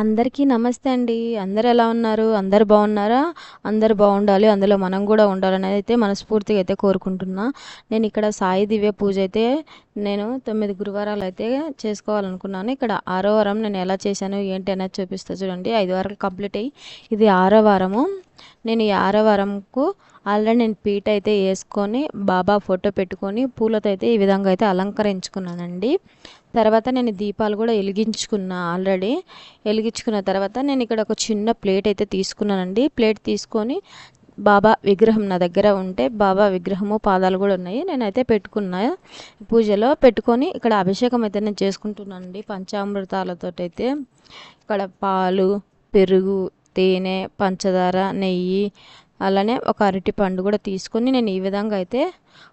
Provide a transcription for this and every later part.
అందరికీ నమస్తే అండి. అందరు ఎలా ఉన్నారు? అందరు బాగున్నారా? అందరు బాగుండాలి. అందులో మనం కూడా ఉండాలని అయితే మనస్ఫూర్తిగా అయితే కోరుకుంటున్నా. నేను ఇక్కడ సాయి దివ్య పూజ అయితే నేను తొమ్మిది గురువారాలు అయితే చేసుకోవాలనుకున్నాను. ఇక్కడ ఆరో వారం నేను ఎలా చేశాను ఏంటి అనేది చూపిస్తా చూడండి. ఐదు వారాలు కంప్లీట్ అయ్యి ఇది ఆరో వారము. నేను ఈ ఆరో వారంకు ఆల్రెడీ నేను పీట అయితే వేసుకొని బాబా ఫోటో పెట్టుకొని పూలతో అయితే ఈ విధంగా అయితే అలంకరించుకున్నానండి. తర్వాత నేను దీపాలు కూడా వెలిగించుకున్నా ఆల్రెడీ. వెలిగించుకున్న తర్వాత నేను ఇక్కడ ఒక చిన్న ప్లేట్ అయితే తీసుకున్నానండి. ప్లేట్ తీసుకొని బాబా విగ్రహం నా దగ్గర ఉంటే బాబా విగ్రహము పాదాలు కూడా ఉన్నాయి. నేనైతే పెట్టుకున్నా పూజలో. పెట్టుకొని ఇక్కడ అభిషేకం అయితే నేను చేసుకుంటున్నానండి. పంచామృతాలతో అయితే ఇక్కడ పాలు పెరుగు తేనె పంచదార నెయ్యి అలానే ఒక అరటి పండు కూడా తీసుకొని నేను ఈ విధంగా అయితే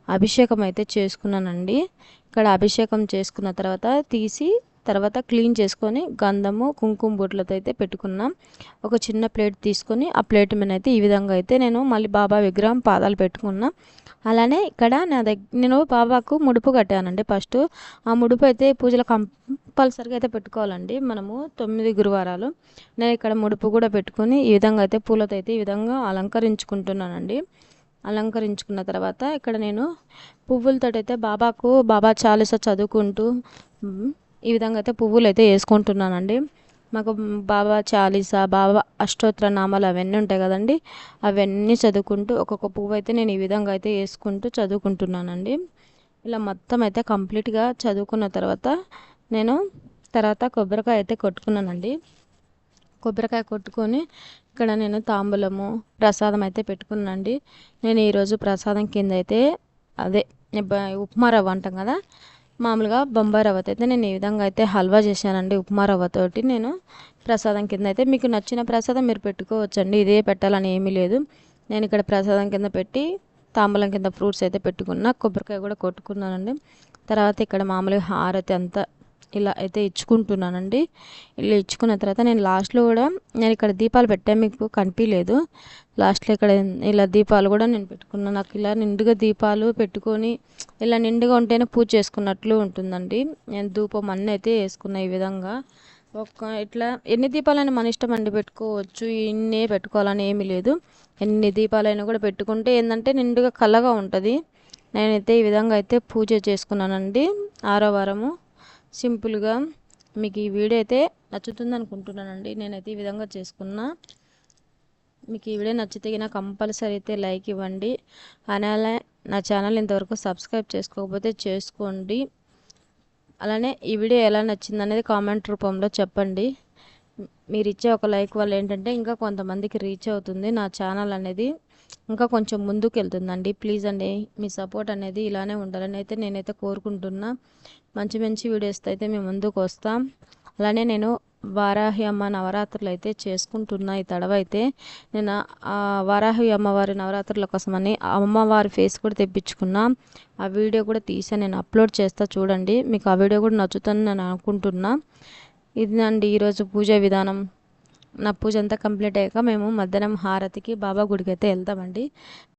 అభిషేకం అయితే చేసుకున్నానండి. ఇక్కడ అభిషేకం చేసుకున్న తర్వాత తీసి తర్వాత క్లీన్ చేసుకొని గంధము కుంకుమ బొట్లతో అయితే పెట్టుకున్నాం. ఒక చిన్న ప్లేట్ తీసుకొని ఆ ప్లేట్ మీద అయితే ఈ విధంగా అయితే నేను మళ్ళీ బాబా విగ్రహం పాదాలు పెట్టుకున్నా. అలానే ఇక్కడ నా దగ్గర నేను బాబాకు ముడుపు కట్టానండి ఫస్ట్. ఆ ముడుపు అయితే పూజలో కంపల్సరిగా అయితే పెట్టుకోవాలండి మనము తొమ్మిది గురువారాలు. నేను ఇక్కడ ముడుపు కూడా పెట్టుకొని ఈ విధంగా అయితే పూలతో అయితే ఈ విధంగా అలంకరించుకుంటున్నానండి. అలంకరించుకున్న తర్వాత ఇక్కడ నేను పువ్వులతో అయితే బాబాకు బాబా చాలీసా చదువుకుంటూ ఈ విధంగా అయితే పువ్వులు అయితే వేసుకుంటున్నానండి. మాకు బాబా చాలీసా బాబా అష్టోత్తర నామాలు అవన్నీ ఉంటాయి కదండి. అవన్నీ చదువుకుంటూ ఒక్కొక్క పువ్వు అయితే నేను ఈ విధంగా అయితే వేసుకుంటూ చదువుకుంటున్నానండి. ఇలా మొత్తం అయితే కంప్లీట్గా చదువుకున్న తర్వాత నేను తర్వాత కొబ్బరికాయ అయితే కొట్టుకున్నానండి. కొబ్బరికాయ కొట్టుకొని ఇక్కడ నేను తాంబూలము ప్రసాదం అయితే పెట్టుకున్నానండి. నేను ఈరోజు ప్రసాదం కింద అయితే అదే ఉప్మా రవ్వ అంటాం కదా మామూలుగా బొంబాయి రవ్వతో అయితే నేను ఈ విధంగా అయితే హల్వా చేశానండి ఉప్మా రవ్వతోటి. నేను ప్రసాదం కింద అయితే మీకు నచ్చిన ప్రసాదం మీరు పెట్టుకోవచ్చండి ఇదే పెట్టాలని ఏమీ లేదు. నేను ఇక్కడ ప్రసాదం కింద పెట్టి తాంబూలం కింద ఫ్రూట్స్ అయితే పెట్టుకున్నా కొబ్బరికాయ కూడా కొట్టుకున్నానండి. తర్వాత ఇక్కడ మామూలుగా హారతి అంతా ఇలా అయితే ఇచ్చుకుంటున్నానండి. ఇలా ఇచ్చుకున్న తర్వాత నేను లాస్ట్లో కూడా నేను ఇక్కడ దీపాలు పెట్టాను మీకు కనిపించలేదు లాస్ట్లో ఇక్కడ ఇలా దీపాలు కూడా నేను పెట్టుకున్నాను. నాకు ఇలా నిండుగా దీపాలు పెట్టుకొని ఇలా నిండుగా ఉంటేనే పూజ చేసుకున్నట్లు ఉంటుందండి. నేను ధూపం అన్నీ అయితే వేసుకున్నా ఈ విధంగా. ఒక ఇట్లా ఎన్ని దీపాలైనా మన ఇష్టం అండి పెట్టుకోవచ్చు. ఇన్నే పెట్టుకోవాలని ఏమీ లేదు. ఎన్ని దీపాలైనా కూడా పెట్టుకుంటే ఏంటంటే నిండుగా కలగా ఉంటుంది. నేనైతే ఈ విధంగా అయితే పూజ చేసుకున్నానండి. ఆరో వారము. సింపుల్గా మీకు ఈ వీడియో అయితే నచ్చుతుంది అనుకుంటున్నానండి. నేనైతే ఈ విధంగా చేసుకున్నా. మీకు ఈ వీడియో నచ్చితే నా కంపల్సరీ అయితే లైక్ ఇవ్వండి. అలానే నా ఛానల్ ఇంతవరకు సబ్స్క్రైబ్ చేసుకోకపోతే చేసుకోండి. అలానే ఈ వీడియో ఎలా నచ్చింది అనేది కామెంట్ రూపంలో చెప్పండి. మీరు ఇచ్చే ఒక లైక్ వల్ల ఏంటంటే ఇంకా కొంతమందికి రీచ్ అవుతుంది నా ఛానల్ అనేది. ఇంకా కొంచెం ముందుకు వెళ్తుందండి ప్లీజ్ అండి మీ సపోర్ట్ అనేది ఇలానే ఉండాలని అయితే నేనైతే కోరుకుంటున్నా. మంచి మంచి వీడియోస్ అయితే మేము ముందుకు వస్తాం. అలానే నేను వారాహి అమ్మ నవరాత్రులు అయితే చేసుకుంటున్నా ఈ తడవ అయితే. నేను వారాహి అమ్మవారి నవరాత్రుల కోసమని అమ్మవారి ఫేస్ కూడా తెప్పించుకున్నా. ఆ వీడియో కూడా తీసా నేను అప్లోడ్ చేస్తా చూడండి. మీకు ఆ వీడియో కూడా నచ్చుతుందని నేను అనుకుంటున్నా. ఇది అండి ఈరోజు పూజ విధానం. నా పూజ అంతా కంప్లీట్ అయ్యాక మేము మధ్యాహ్నం హారతికి బాబా గుడికి అయితే వెళ్తామండి.